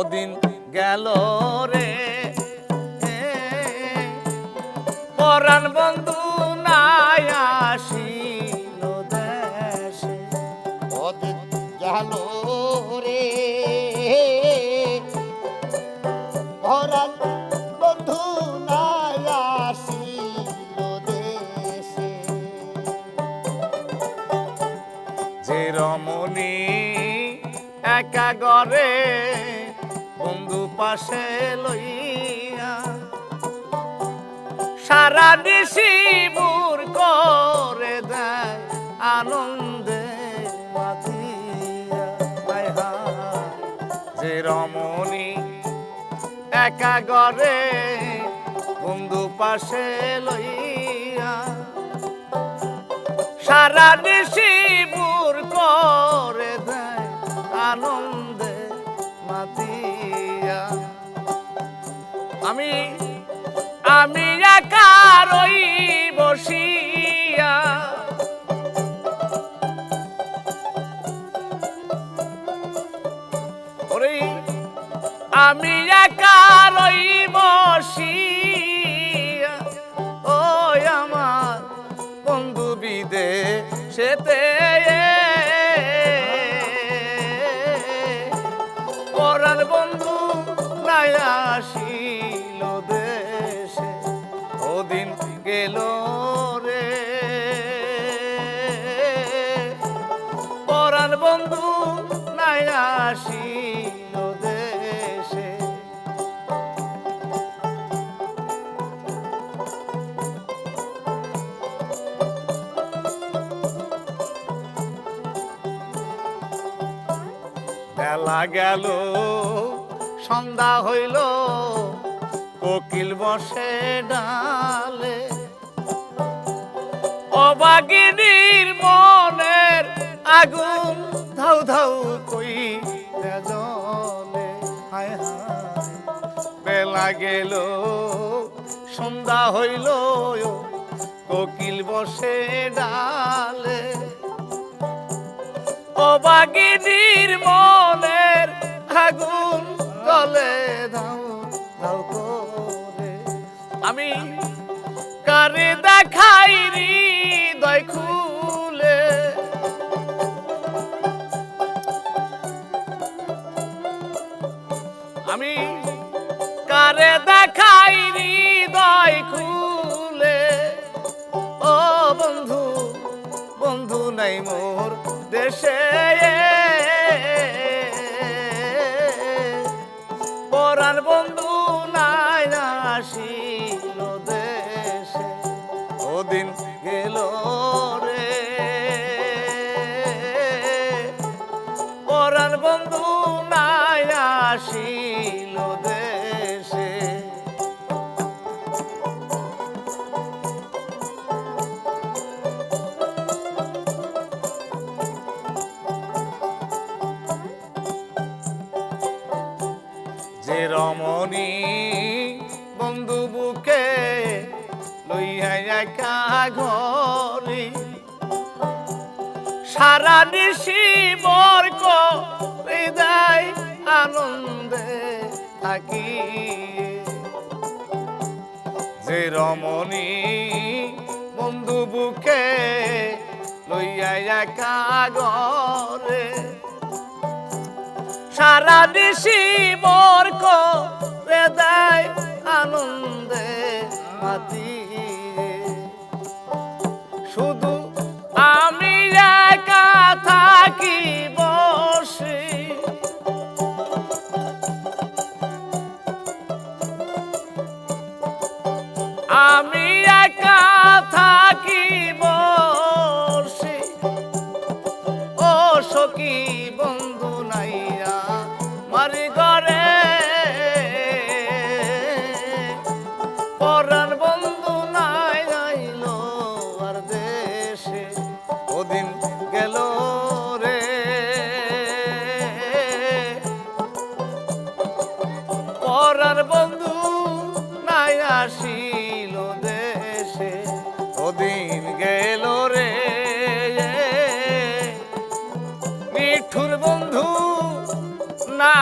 ওদিন গেল রে? পরাণ বন্ধু নাই আসিল দেশে। গেল রে? বন্ধু নাই আসিল দেশে। যে রমণী একা গরে বন্ধু পাশে লইয়া, সারা নিশি বুর করে দেয় আনন্দে। যে রমণী একা গরে বন্ধু পাশে লইয়া, সারা নিশি বুর করে আমি আমি একা রই বসিয়া। আমি একা রই বসিয়া। ওই আমার বন্ধু বিদে সেতে গেল রে। পরার বন্ধু নাই আসিল দেশে। বেলা গেল সন্ধ্যা হইল কোকিল বসে ডালে অবাগিনীর মনের আগুন ধাউ ধাউ কই জলে। হায় হায়, বেলা গেল, সন্ধ্যা হইল, কোকিল বসে ডালে। অবাগিনীর মনের আগুন গলে ধাও ধাও করে। আমি কারে দেখাই খুলে। আমি কারে দেখাই হৃদয় খুলে? ও বন্ধু বন্ধু নাই মোর দেশে। পরার বন্ধু নাই আসিল। আসিল দেশে। বন্ধু বুকে লইয়া ঘরে সারা নিশি বরক হৃদয় আনন্দে থাকি। যে রমণী বন্ধু বুকে লইয়া একা ঘরে, সারা নিশি বরক হৃদয় আনন্দে মাতি। আমি একা থাকি বসে ও সখী, বন্ধু নাইয়া, মারি ঘরে। পরাণ বন্ধু নাই আইল আর দেশে। ওদিন গেল রে। পরাণ বন্ধু নাই আসিল। মিঠুর বন্ধু না